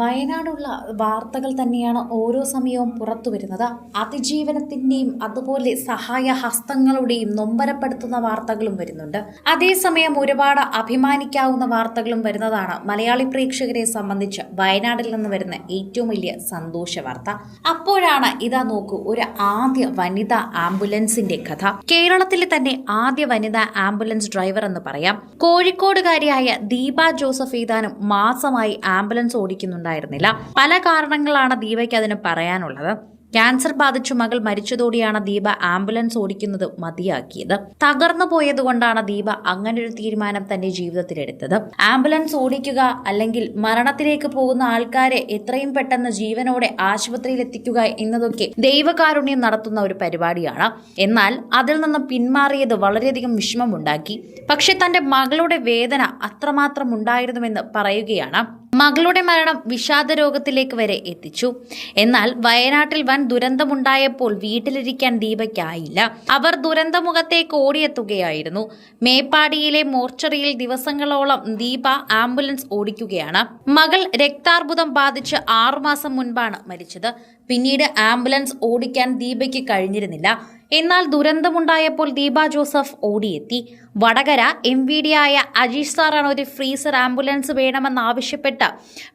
വയനാടുള്ള വാർത്തകൾ തന്നെയാണ് ഓരോ സമയവും പുറത്തു വരുന്നത്. അതിജീവനത്തിന്റെയും അതുപോലെ സഹായ ഹസ്തങ്ങളുടെയും നൊമ്പരപ്പെടുത്തുന്ന വാർത്തകളും വരുന്നുണ്ട്. അതേസമയം ഒരുപാട് അഭിമാനിക്കാവുന്ന വാർത്തകളും വരുന്നതാണ് മലയാളി പ്രേക്ഷകരെ സംബന്ധിച്ച് വയനാടിൽ നിന്ന് വരുന്ന ഏറ്റവും വലിയ സന്തോഷ വാർത്ത. അപ്പോഴാണ് ഇതാ നോക്കൂ ഒരു ആദ്യ വനിതാ ആംബുലൻസിന്റെ കഥ. കേരളത്തിലെ തന്നെ ആദ്യ വനിതാ ആംബുലൻസ് ഡ്രൈവർ എന്ന് പറയാം. കോഴിക്കോടുകാരിയായ ദീപ ജോസഫ് ഏതാനും മാസമായി ആംബുലൻസ് ഓടിക്കുന്നുണ്ടായിരുന്നില്ല പല കാരണങ്ങളാണ് ദീപയ്ക്ക് അതിന് പറയാനുള്ളത്. ക്യാൻസർ ബാധിച്ചു മകൾ മരിച്ചതോടെയാണ് ദീപ ആംബുലൻസ് ഓടിക്കുന്നത് മതിയാക്കിയത്. തകർന്നു പോയതുകൊണ്ടാണ് ദീപ അങ്ങനൊരു തീരുമാനം തന്റെ ജീവിതത്തിൽ എടുത്തത്. ആംബുലൻസ് ഓടിക്കുക അല്ലെങ്കിൽ മരണത്തിലേക്ക് പോകുന്ന ആൾക്കാരെ എത്രയും പെട്ടെന്ന് ജീവനോടെ ആശുപത്രിയിൽ എത്തിക്കുക എന്നതൊക്കെ ദൈവകാരുണ്യം നടത്തുന്ന ഒരു പരിപാടിയാണ്. എന്നാൽ അതിൽ നിന്ന് പിന്മാറിയത് വളരെയധികം വിഷമമുണ്ടാക്കി. പക്ഷെ തന്റെ മകളുടെ വേദന അത്രമാത്രം ഉണ്ടായിരുന്നുവെന്ന് പറയുകയാണ്. മകളുടെ മരണം വിഷാദ രോഗത്തിലേക്ക് വരെ എത്തിച്ചു. എന്നാൽ വയനാട്ടിൽ വൻ ദുരന്തമുണ്ടായപ്പോൾ വീട്ടിലിരിക്കാൻ ദീപയ്ക്കായില്ല. അവർ ദുരന്തമുഖത്തേക്ക് ഓടിയെത്തുകയായിരുന്നു. മേപ്പാടിയിലെ മോർച്ചറിയിൽ ദിവസങ്ങളോളം ദീപ ആംബുലൻസ് ഓടിക്കുകയാണ്. മകൾ രക്താർബുദം ബാധിച്ച് ആറുമാസം മുൻപാണ് മരിച്ചത്. പിന്നീട് ആംബുലൻസ് ഓടിക്കാൻ ദീപയ്ക്ക് കഴിഞ്ഞിരുന്നില്ല. എന്നാൽ ദുരന്തമുണ്ടായപ്പോൾ ദീപ ജോസഫ് ഓടിയെത്തി. വടകര എം വി ഡി ആയ അജീഷ് സാറാണ് ഒരു ഫ്രീസർ ആംബുലൻസ് വേണമെന്നാവശ്യപ്പെട്ട്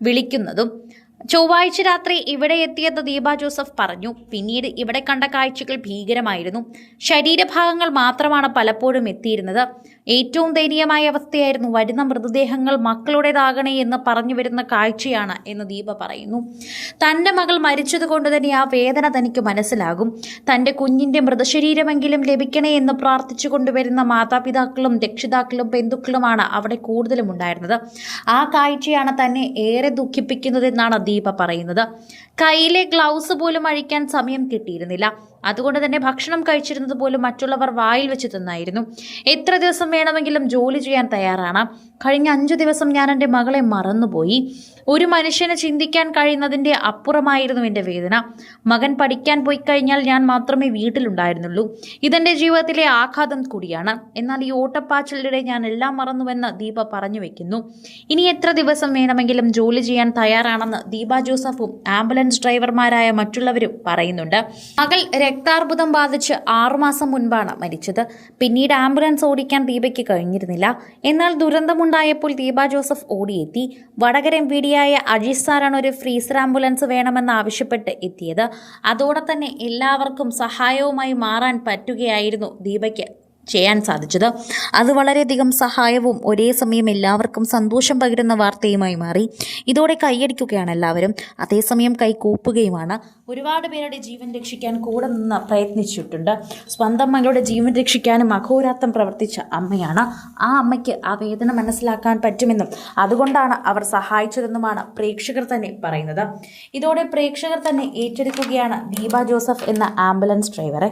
വിളിക്കുന്നതും. ചൊവ്വാഴ്ച രാത്രി ഇവിടെ എത്തിയെന്ന് ദീപ ജോസഫ് പറഞ്ഞു. പിന്നീട് ഇവിടെ കണ്ട കാഴ്ചകൾ ഭീകരമായിരുന്നു. ശരീരഭാഗങ്ങൾ മാത്രമാണ് പലപ്പോഴും എത്തിയിരുന്നത്. ഏറ്റവും ദയനീയമായ അവസ്ഥയായിരുന്നു വരുന്ന മൃതദേഹങ്ങൾ മക്കളുടേതാകണേ എന്ന് പറഞ്ഞു വരുന്ന കാഴ്ചയാണ് എന്ന് ദീപ പറയുന്നു. തന്റെ മകൾ മരിച്ചതുകൊണ്ട് തന്നെ ആ വേദന തനിക്ക് മനസ്സിലാകും. തന്റെ കുഞ്ഞിന്റെ മൃതശരീരമെങ്കിലും ലഭിക്കണേ എന്ന് പ്രാർത്ഥിച്ചു കൊണ്ടുവരുന്ന മാതാപിതാക്കളും രക്ഷിതാക്കളും ബന്ധുക്കളുമാണ് അവിടെ കൂടുതലും ഉണ്ടായിരുന്നത്. ആ കാഴ്ചയാണ് തന്നെ ഏറെ ദുഃഖിപ്പിക്കുന്നതെന്നാണ് ദീപ പറയുന്നത്. കയ്യിലെ ഗ്ലൗസ് പോലും അഴിക്കാൻ സമയം കിട്ടിയിരുന്നില്ല. അതുകൊണ്ട് തന്നെ ഭക്ഷണം കഴിച്ചിരുന്നത് പോലും മറ്റുള്ളവർ വായിൽ വെച്ച് തിന്നായിരുന്നു. എത്ര ദിവസം വേണമെങ്കിലും ജോലി ചെയ്യാൻ തയ്യാറാണ്. കഴിഞ്ഞ അഞ്ചു ദിവസം ഞാൻ എന്റെ മകളെ മറന്നുപോയി. ഒരു മനുഷ്യനെ ചിന്തിക്കാൻ കഴിയുന്നതിന്റെ അപ്പുറമായിരുന്നു എന്റെ വേദന. മകൻ പഠിക്കാൻ പോയി കഴിഞ്ഞാൽ ഞാൻ മാത്രമേ വീട്ടിലുണ്ടായിരുന്നുള്ളൂ. ഇതെന്റെ ജീവിതത്തിലെ ആഘാതം കൂടിയാണ്. എന്നാൽ ഈ ഓട്ടപ്പാച്ചിലിടെ ഞാൻ എല്ലാം മറന്നുവെന്ന് ദീപ പറഞ്ഞു വെക്കുന്നു. ഇനി എത്ര ദിവസം വേണമെങ്കിലും ജോലി ചെയ്യാൻ തയ്യാറാണെന്ന് ദീപ ജോസഫും ആംബുലൻസ് ഡ്രൈവർമാരായ മറ്റുള്ളവരും പറയുന്നുണ്ട്. മകൾ രക്താർബുദം ബാധിച്ച് ആറുമാസം മുൻപാണ് മരിച്ചത്. പിന്നീട് ആംബുലൻസ് ഓടിക്കാൻ ദീപയ്ക്ക് കഴിഞ്ഞിരുന്നില്ല. എന്നാൽ ദുരന്തമുണ്ടായപ്പോൾ ദീപ ജോസഫ് ഓടിയെത്തി. വടകര എം പി ഡിയായ അജീഷ് സാറാണ് ഒരു ഫ്രീസർ ആംബുലൻസ് വേണമെന്ന് ആവശ്യപ്പെട്ട് എത്തിയത്. അതോടെ തന്നെ എല്ലാവർക്കും സഹായവുമായി മാറാൻ പറ്റുകയായിരുന്നു ദീപയ്ക്ക് ചെയ്യാൻ സാധിച്ചത്. അത് വളരെയധികം സഹായവും ഒരേ സമയം എല്ലാവർക്കും സന്തോഷം പകരുന്ന വാർത്തയുമായി മാറി. ഇതോടെ കൈയടിക്കുകയാണ് എല്ലാവരും. അതേസമയം കൈ കൂപ്പുകയുമാണ്. ഒരുപാട് പേരുടെ ജീവൻ രക്ഷിക്കാൻ കൂടെ നിന്ന് പ്രയത്നിച്ചിട്ടുണ്ട്. സ്വന്തം മകളുടെ ജീവൻ രക്ഷിക്കാനും അഘോരാത്രം പ്രവർത്തിച്ച അമ്മയാണ്. ആ അമ്മയ്ക്ക് ആ വേദന മനസ്സിലാക്കാൻ പറ്റുമെന്നും അതുകൊണ്ടാണ് അവർ സഹായിച്ചതെന്നുമാണ് പ്രേക്ഷകർ തന്നെ പറയുന്നത്. ഇതോടെ പ്രേക്ഷകർ തന്നെ ഏറ്റെടുക്കുകയാണ് ദീപ ജോസഫ് എന്ന ആംബുലൻസ് ഡ്രൈവറെ.